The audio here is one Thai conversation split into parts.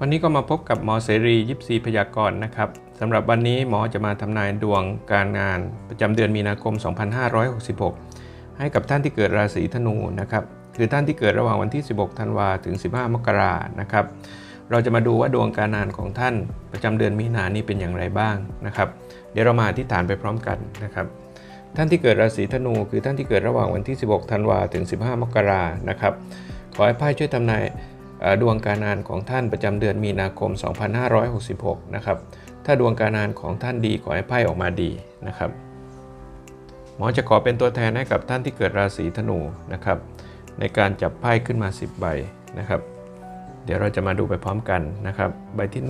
วันนี้ก็มาพบกับหมอเสรียิปซีพยากรณ์นะครับสำหรับวันนี้หมอจะมาทำนายดวงการงานประจำเดือนมีนาคม 2566 ให้กับท่านที่เกิดราศีธนูนะครับคือท่านที่เกิดระหว่างวันที่ 16 ธันวาถึง 15 มกรานะครับ เราจะมาดูว่าดวงการงานของท่านประจำเดือนมีนานี้เป็นอย่างไรบ้างนะครับ เดี๋ยวเรามาอธิษฐานไปพร้อมกันนะครับท่านที่เกิดราศีธนูคือท่านที่เกิดระหว่างวันที่ 16 ธันวาถึง 15 มกรานะครับ ขอให้ไพ่ช่วยทำนาย ดวงการงานของท่านประจำเดือนมีนาคม 2566 นะครับ ถ้าดวงการงานของท่านดีขอให้ไพ่ออกมาดีนะครับ หมอจะขอเป็นตัวแทนให้กับท่านที่เกิดราศีธนูนะครับ ในการจับไพ่ขึ้นมา 10 ใบนะครับ เดี๋ยวเราจะมาดูไปพร้อมกันนะครับ ใบที่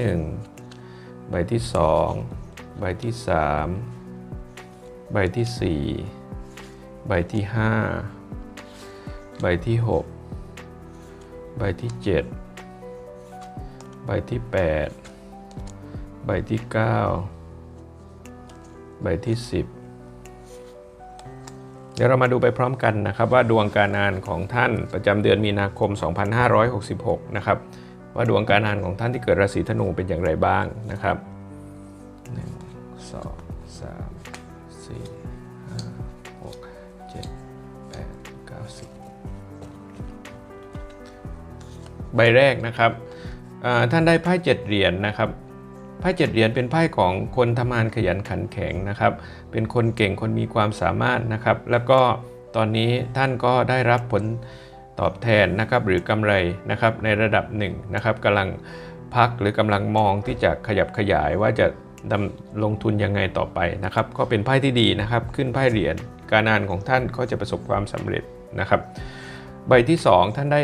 1 ใบที่ 2 ใบที่ 3 ใบที่ 4 ใบที่ 5 ใบที่ 6 ใบที่ 7 ใบที่ 8 ใบที่ 9 ใบที่ 10 เดี๋ยวเรามาดูไปพร้อมกันนะครับว่าดวงการงานของท่านประจำเดือนมีนาคม 2566 นะครับ ว่าดวงการงานของท่านที่เกิดราศีธนูเป็นอย่างไรบ้างนะครับ 1 2 3 4 ใบแรกนะครับท่านได้ไพ่เจ็ดเหรียญนะครับไพ่เจ็ดเหรียญเป็นไพ่ของคนทำงานขยันขันแข็งนะครับ เป็นคนเก่งคนมีความสามารถนะครับ แล้วก็ตอนนี้ท่านก็ได้รับผลตอบแทนนะครับหรือกำไรนะครับในระดับหนึ่งนะครับกำลังพักหรือกำลังมองที่จะขยับขยายว่าจะดำลงทุนยังไงต่อไปนะครับ ก็เป็นไพ่ที่ดีนะครับ ขึ้นไพ่เหรียญการงานของท่านก็จะประสบความสำเร็จนะครับ ใบที่ 2 ท่านได้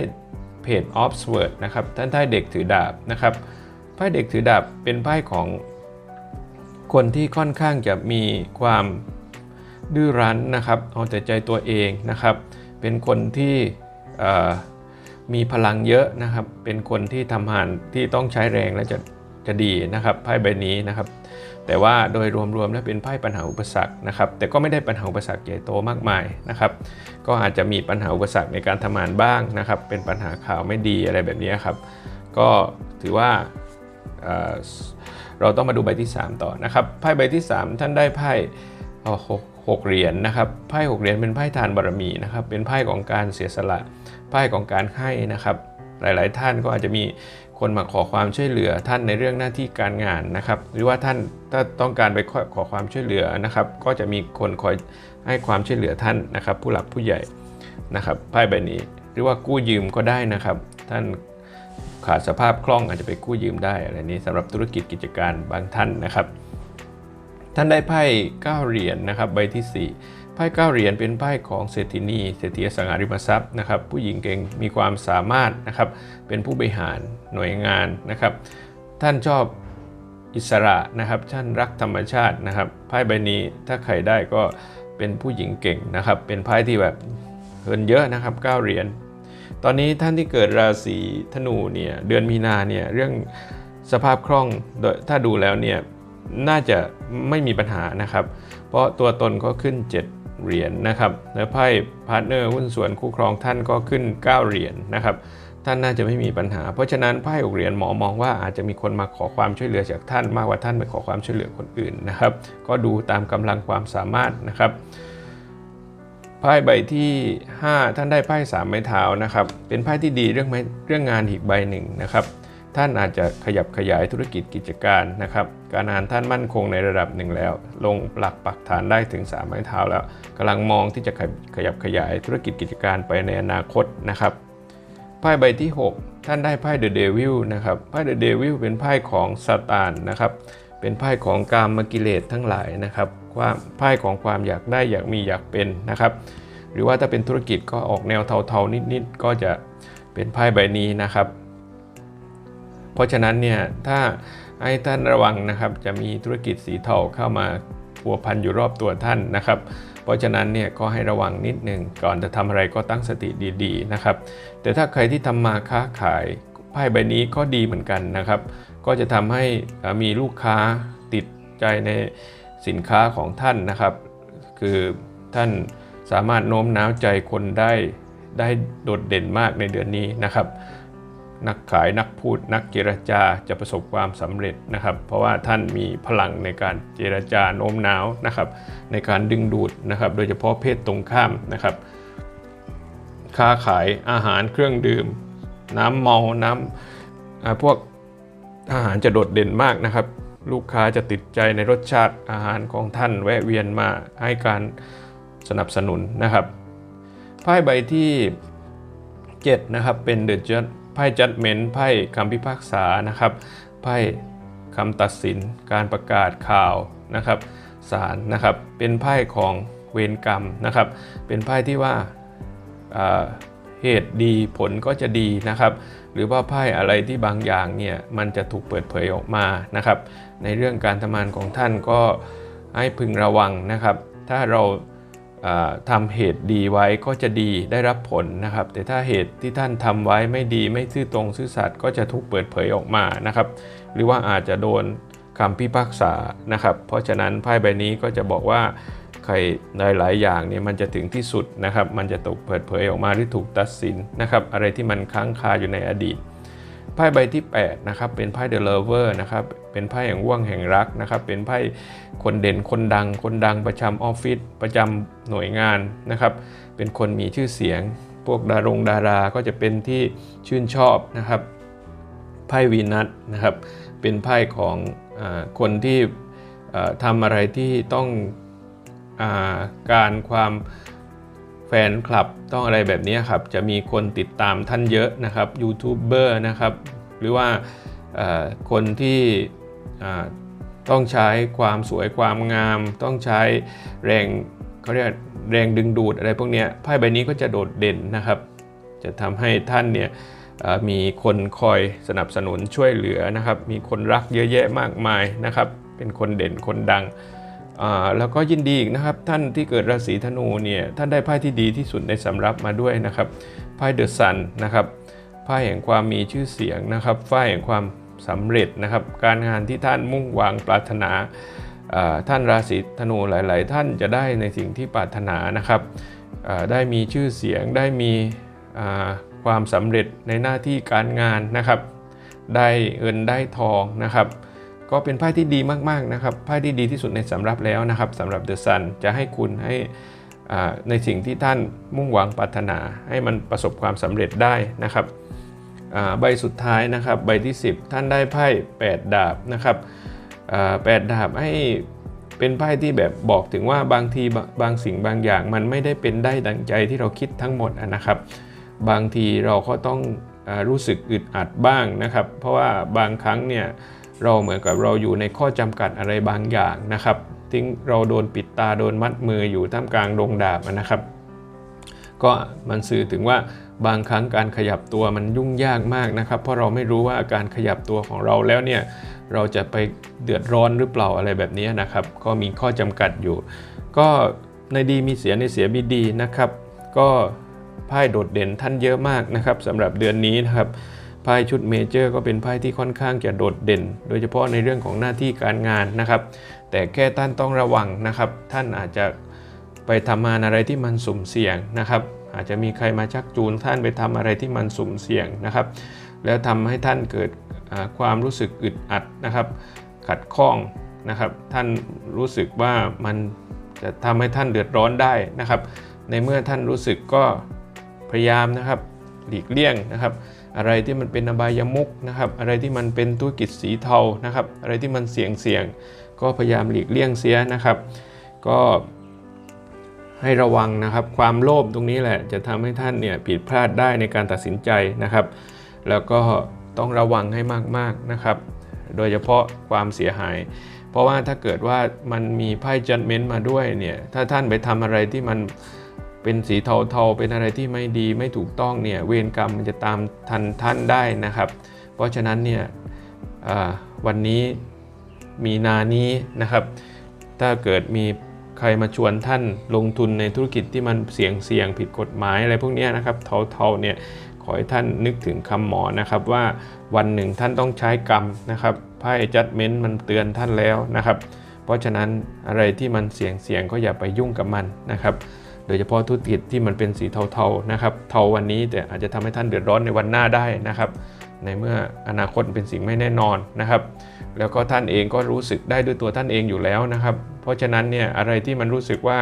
เพจออฟสเวิร์ดนะครับท่านได้เด็กถือดาบนะครับไพ่เด็กถือดาบเป็นไพ่ของคนที่ค่อนข้างจะมีความดื้อรั้นนะครับเอาแต่ใจตัวเองนะครับ เป็นคนที่มีพลังเยอะนะครับ เป็นคนที่ทำงานที่ต้องใช้แรงและจะจะดีนะครับไพ่ใบนี้นะครับ แต่ว่าโดยรวมๆแล้วเป็นไพ่ปัญหาอุปสรรคนะครับ แต่ก็ไม่ได้ปัญหาอุปสรรคใหญ่โตมากมายนะครับ ก็อาจจะมีปัญหาอุปสรรคในการทำงานบ้างนะครับ เป็นปัญหาข่าวไม่ดีอะไรแบบนี้ครับ ก็ถือว่าเเราต้องมาดูใบที่ 3 ต่อนะครับ ไพ่ใบที่ 3 ท่านได้ไพ่หกหกเหรียญนะครับ ไพ่หกเหรียญเป็นไพ่ทานบารมีนะครับ เป็นไพ่ของการเสียสละ ไพ่ของการให้นะครับ หลาย ๆ ท่านก็อาจจะมี คนมาขอความช่วยเหลือท่านในเรื่องหน้าที่การงานนะครับ หรือว่าท่านถ้าต้องการไปขอความช่วยเหลือนะครับ ก็จะมีคนคอยให้ความช่วยเหลือท่านนะครับ ผู้หลักผู้ใหญ่นะครับไพ่ใบนี้ หรือว่ากู้ยืมก็ได้นะครับ ท่านขาดสภาพคล่องอาจจะไปกู้ยืมได้อะไรนี้สำหรับธุรกิจกิจการบางท่านนะครับ ท่านได้ไพ่9เหรียญนะครับใบที่ 4 ไพ่9เหรียญเป็นไพ่ของเศรษฐินีเศรษฐีสังหาริมทรัพย์นะครับ ผู้หญิงเก่งมีความสามารถนะครับ เป็นผู้บริหารหน่วยงานนะครับ ท่านชอบอิสระนะครับ ท่านรักธรรมชาตินะครับไพ่ใบนี้ถ้าใครได้ก็เป็นผู้หญิงเก่งนะครับ เป็นไพ่ที่แบบเงินเยอะนะครับ9เหรียญตอนนี้ท่านที่เกิดราศีธนูเนี่ยเดือนมีนาเนี่ยเรื่องสภาพคล่องโดยถ้าดูแล้วเนี่ยน่าจะไม่มีปัญหานะครับ เพราะตัวตนก็ขึ้น 7 เหรียญนะครับ แล้วไพ่พาร์ทเนอร์หุ้นส่วนคู่ครองท่านก็ขึ้น 9 เหรียญนะครับ ท่านน่าจะไม่มีปัญหา เพราะฉะนั้นไพ่หกเหรียญหมอมองว่าอาจจะมีคนมาขอความช่วยเหลือจากท่านมากกว่าท่านไปขอความช่วยเหลือคนอื่นนะครับ ก็ดูตามกำลังความสามารถนะครับไพ่ใบที่ 5 ท่านได้ไพ่สามไม้เท้านะครับ เป็นไพ่ที่ดีเรื่องไม้เรื่องงานอีกใบหนึ่งนะครับ ท่านอาจจะขยับขยายธุรกิจกิจการนะครับ การงานท่านมั่นคงในระดับหนึ่งแล้ว ลงหลักปักฐานได้ถึง 3 ไม้เท้าแล้วกำลังมองที่จะขยับขยายธุรกิจกิจการไปในอนาคตนะครับไพ่ใบที่ 6 ท่านได้ไพ่เดอะเดวิลนะครับไพ่เดอะเดวิลเป็นไพ่ของซาตานนะครับเป็นไพ่ของกามกิเลสทั้งหลายนะครับความไพ่ของความอยากได้อยากมีอยากเป็นนะครับหรือว่าถ้าเป็นธุรกิจก็ออกแนวเทาๆนิดๆก็จะเป็นไพ่ใบนี้นะครับ เพราะฉะนั้นเนี่ยถ้าให้ท่านระวังนะครับจะมีธุรกิจสีเทาเข้ามาพัวพันอยู่รอบตัวท่านนะครับ เพราะฉะนั้นเนี่ยก็ให้ระวังนิดหนึ่งก่อนจะทำอะไรก็ตั้งสติดีๆนะครับ แต่ถ้าใครที่ทำมาค้าขายไพ่ใบนี้ก็ดีเหมือนกันนะครับ ก็จะทำให้มีลูกค้าติดใจในสินค้าของท่านนะครับ คือท่านสามารถโน้มน้าวใจคนได้ได้โดดเด่นมากในเดือนนี้นะครับ นักขายนักพูดนักเจรจาจะประสบความสำเร็จนะครับ เพราะว่าท่านมีพลังในการเจรจาโน้มน้าวนะครับ ในการดึงดูดนะครับ โดยเฉพาะเพศตรงข้ามนะครับ ค้าขายอาหารเครื่องดื่ม น้ำเมาน้ำพวกอาหารจะโดดเด่นมากนะครับ ลูกค้าจะติดใจในรสชาติอาหารของท่านแวะเวียนมาให้การสนับสนุนนะครับไพ่ใบที่ 7 นะครับเป็นเด e จัด ไพ่จัดเมนไพ่คำพิพากษานะครับไพ่คำตัดสินการประกาศข่าวนะครับศาลนะครับเป็นไพ่ของเวรกรรมนะครับ เป็นไพ่ที่ว่าเหตุดีผลก็จะดีนะครับ หรือว่าไพ่อะไรที่บางอย่างเนี่ยมันจะถูกเปิดเผยออกมานะครับ ในเรื่องการทำงานของท่านก็ให้พึงระวังนะครับ ถ้าเรา ทำเหตุดีไว้ก็จะดีได้รับผลนะครับ แต่ถ้าเหตุที่ท่านทำไว้ไม่ดีไม่ซื่อตรงซื่อสัตย์ก็จะถูกเปิดเผยออกมานะครับ หรือว่าอาจจะโดนคำพิพากษานะครับ เพราะฉะนั้นไพ่ใบนี้ก็จะบอกว่าใครในหลายอย่างเนี่ยมันจะถึงที่สุดนะครับ มันจะถูกเปิดเผยออกมาหรือถูกตัดสินนะครับ อะไรที่มันค้างคาอยู่ในอดีตไพ่ใบที่8นะครับเป็นไพ่ The Lover นะครับ เป็นไพ่แห่งว่วงแห่งรักนะครับ เป็นไพ่คนเด่นคนดัง คนดังประจำออฟฟิศประจำหน่วยงานนะครับ เป็นคนมีชื่อเสียง พวกดารงดาราก็จะเป็นที่ชื่นชอบนะครับ ไพ่วีนัสนะครับ เป็นไพ่ของอคนที่เอ่อทำอะไรที่ต้องอาการความแฟนคลับต้องอะไรแบบนี้ครับ จะมีคนติดตามท่านเยอะนะครับยูทูบเบอร์นะครับ หรือว่าคนที่ ต้องใช้ความสวยความงาม ต้องใช้แรงเขาเรียกแรงดึงดูดอะไรพวกนี้ไพ่ใบนี้ก็จะโดดเด่นนะครับ จะทำให้ท่านเนี่ยมีคนคอยสนับสนุนช่วยเหลือนะครับ มีคนรักเยอะแยะมากมายนะครับ เป็นคนเด่นคนดังแล้วก็ยินดีอีกนะครับ ท่านที่เกิดราศีธนูเนี่ยท่านได้ไพ่ที่ดีที่สุดในสำรับมาด้วยนะครับไพ่เดอะซันนะครับไพ่แห่งความมีชื่อเสียงนะครับไพ่แห่งความ สำเร็จนะครับ การงานที่ท่านมุ่งหวังปรารถนาท่านราศีธนูหลาย ๆ ท่านจะได้ในสิ่งที่ปรารถนานะครับได้มีชื่อเสียงได้มีความสำเร็จในหน้าที่การงานนะครับ ได้เงินได้ทองนะครับ ก็เป็นไพ่ที่ดีมาก ๆ นะครับไพ่ที่ดีที่สุดในสำรับแล้วนะครับสำหรับเดอะซันจะให้คุณให้ในสิ่งที่ท่านมุ่งหวังปรารถนาให้มันประสบความสำเร็จได้นะครับ ใบสุดท้ายนะครับใบที่ 10 ท่านได้ไพ่8 ดาบนะครับแปดดาบให้เป็นไพ่ที่แบบบอกถึงว่าบางทีบางบางสิ่งบางอย่างมันไม่ได้เป็นได้ดังใจที่เราคิดทั้งหมดนะครับ บางทีเราก็ต้องอรู้สึกอึดอัดบ้างนะครับ เพราะว่าบางครั้งเนี่ยเราเหมือนกับเราอยู่ในข้อจำกัดอะไรบางอย่างนะครับทิ้งเราโดนปิดตาโดนมัดมืออยู่ท่ามกลางดงดาบนะครับ ก็มันสื่อถึงว่า บางครั้งการขยับตัวมันยุ่งยากมากนะครับ เพราะเราไม่รู้ว่าการขยับตัวของเราแล้วเนี่ยเราจะไปเดือดร้อนหรือเปล่าอะไรแบบนี้นะครับ ก็มีข้อจำกัดอยู่ ก็ในดีมีเสียในเสียมีดีนะครับ ก็ไพ่โดดเด่นท่านเยอะมากนะครับสำหรับเดือนนี้นะครับไพ่ชุดเมเจอร์ก็เป็นไพ่ที่ค่อนข้างจะโดดเด่น โดยเฉพาะในเรื่องของหน้าที่การงานนะครับ แต่แค่ท่านต้องระวังนะครับ ท่านอาจจะไปทำงานอะไรที่มันสุ่มเสี่ยงนะครับ อาจจะมีใครมาชักจูนท่านไปทำอะไรที่มันสุ่มเสี่ยงนะครับ แล้วทำให้ท่านเกิดความรู้สึกอึดอัดนะครับ ขัดข้องนะครับ ท่านรู้สึกว่ามันจะทำให้ท่านเดือดร้อนได้นะครับ ในเมื่อท่านรู้สึกก็พยายามนะครับหลีกเลี่ยงนะครับ อะไรที่มันเป็นอบายมุกนะครับ อะไรที่มันเป็นธุรกิจสีเทานะครับ อะไรที่มันเสี่ยงเสี่ยงๆก็พยายามหลีกเลี่ยงเสียนะครับ ก็ ให้ระวังนะครับ ความโลภตรงนี้แหละจะทำให้ท่านเนี่ยผิดพลาดได้ในการตัดสินใจนะครับ แล้วก็ต้องระวังให้มากๆนะครับ โดยเฉพาะความเสียหาย เพราะว่าถ้าเกิดว่ามันมีไพ่จัดเมนมาด้วยเนี่ยถ้าท่านไปทำอะไรที่มันเป็นสีเทาๆ เป็นอะไรที่ไม่ดีไม่ถูกต้องเนี่ยเวรกรรมมันจะตามทันท่านได้นะครับ เพราะฉะนั้นเนี่ยวันนี้มีนานี้นะครับ ถ้าเกิดมี ใครมาชวนท่านลงทุนในธุรกิจที่มันเสี่ยงเสี่ยงผิดกฎหมายอะไรพวกนี้นะครับเทาๆเนี่ยขอให้ท่านนึกถึงคำหมอนะครับว่าวันหนึ่งท่านต้องใช้กรรมนะครับไพ่จัดเม้นต์มันเตือนท่านแล้วนะครับ เพราะฉะนั้นอะไรที่มันเสี่ยงเสี่ยงก็อย่าไปยุ่งกับมันนะครับโดยเฉพาะธุรกิจที่มันเป็นสีเทาๆนะครับเทาวันนี้แต่อาจจะทำให้ท่านเดือดร้อนในวันหน้าได้นะครับ ในเมื่ออนาคตเป็นสิ่งไม่แน่นอนนะครับ แล้วก็ท่านเองก็รู้สึกได้ด้วยตัวท่านเองอยู่แล้วนะครับ เพราะฉะนั้นเนี่ยอะไรที่มันรู้สึกว่า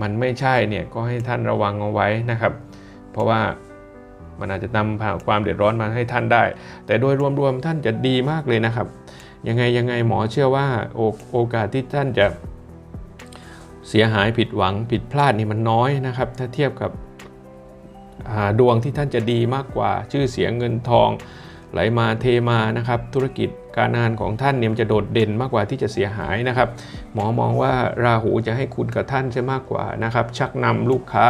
มันไม่ใช่เนี่ยก็ให้ท่านระวังเอาไว้นะครับ เพราะว่ามันอาจจะนำพาความเดือดร้อนมาให้ท่านได้ แต่โดยรวมๆท่านจะดีมากเลยนะครับ ยังไงยังไงหมอเชื่อว่าโอโอกาสที่ท่านจะเสียหายผิดหวังผิดพลาดนี่มันน้อยนะครับ ถ้าเทียบกับดวงที่ท่านจะดีมากกว่าชื่อเสียงเงินทอง ไหลมาเทมานะครับธุรกิจการงานของท่านเนี่ยมันจะโดดเด่นมากกว่าที่จะเสียหายนะครับหมอมองว่าราหูจะให้คุณกับท่านใช่มากกว่านะครับชักนำลูกค้า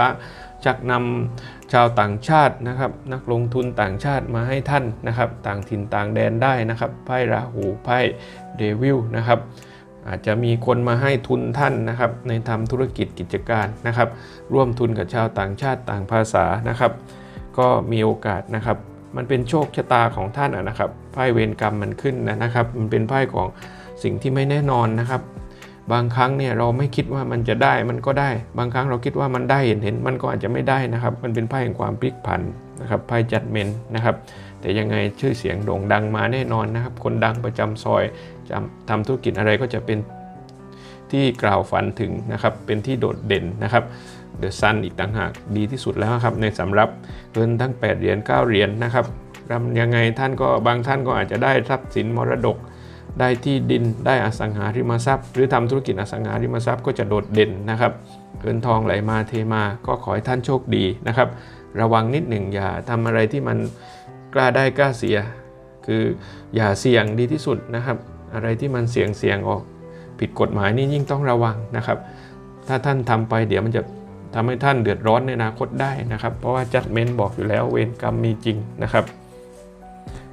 ชักนำชาวต่างชาตินะครับนักลงทุนต่างชาติมาให้ท่านนะครับต่างถิ่นต่างแดนได้นะครับไพ่ราหูไพ่เดวิลนะครับอาจจะมีคนมาให้ทุนท่านนะครับในทำธุรกิจกิจการนะครับ ร่วมทุนกับชาวต่างชาติต่างภาษานะครับ ก็มีโอกาสนะครับ มันเป็นโชคชะตาของท่านนะครับไพ่เวรกรรมมันขึ้นนะครับ มันเป็นไพ่ของสิ่งที่ไม่แน่นอนนะครับ บางครั้งเนี่ยเราไม่คิดว่ามันจะได้มันก็ได้ บางครั้งเราคิดว่ามันได้เห็นเห็นมันก็อาจจะไม่ได้นะครับ มันเป็นไพ่แห่งความพลิกผันนะครับไพ่จัดเมนนะครับ แต่ยังไงชื่อเสียงโด่งดังมาแน่นอนนะครับ คนดังประจำซอยจำทำธุรกิจอะไรก็จะเป็นที่กล่าวฝันถึงนะครับ เป็นที่โดดเด่นนะครับ เดอะซันอีกต่างหากดีที่สุดแล้วครับในสำรับเงินทั้ง 8 เหรียญ 9 เหรียญนะครับรำยังไงท่านก็บางท่านก็อาจจะได้ทรัพย์สินมรดก ได้ที่ดินได้อสังหาริมทรัพย์ หรือทำธุรกิจอสังหาริมทรัพย์ก็จะโดดเด่นนะครับเงินทองไหลมาเทมาก็ขอให้ท่านโชคดีนะครับ ระวังนิดหนึ่งอย่าทำอะไรที่มันกล้าได้กล้าเสีย คืออย่าเสี่ยงดีที่สุดนะครับ อะไรที่มันเสี่ยงเสี่ยงออกผิดกฎหมายนี่ยิ่งต้องระวังนะครับ ถ้าท่านทำไปเดี๋ยวมันจะ ทำให้ท่านเดือดร้อนในอนาคตได้นะครับ เพราะว่าจัดเมนบอกอยู่แล้วเวรกรรมมีจริงนะครับ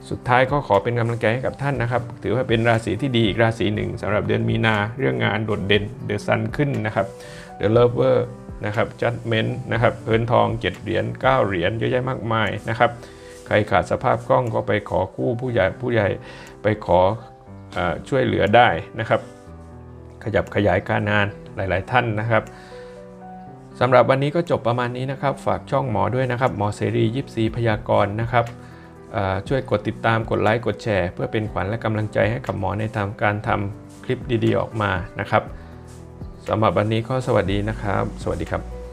สุดท้ายก็ขอเป็นกำลังใจให้กับท่านนะครับ ถือว่าเป็นราศีที่ดีอีกราศีหนึ่งสำหรับเดือนมีนาเรื่องงานโดดเด่นเดือะซันขึ้นนะครับเดือะเลเวอร์นะครับจัดเมนนะครับเงินทอง 7 เหรียญ9เหรียญเยอะแยะมากมายนะครับ ใครขาดสภาพคล่องก็ไปขอกู้ผู้ใหญ่ผู้ใหญ่ไปขออช่วยเหลือได้นะครับ ขยับขยายการงานหลาย ๆ ท่านนะครับ สำหรับวันนี้ก็จบประมาณนี้นะครับ ฝากช่องหมอด้วยนะครับ หมอเสรียิปซีพยากรณ์นะครับช่วยกดติดตามกดไลค์กดแชร์ เพื่อเป็นขวัญและกำลังใจให้กับหมอในทำการทำคลิปดีๆออกมานะครับสำหรับวันนี้ก็สวัสดีนะครับ สวัสดีครับ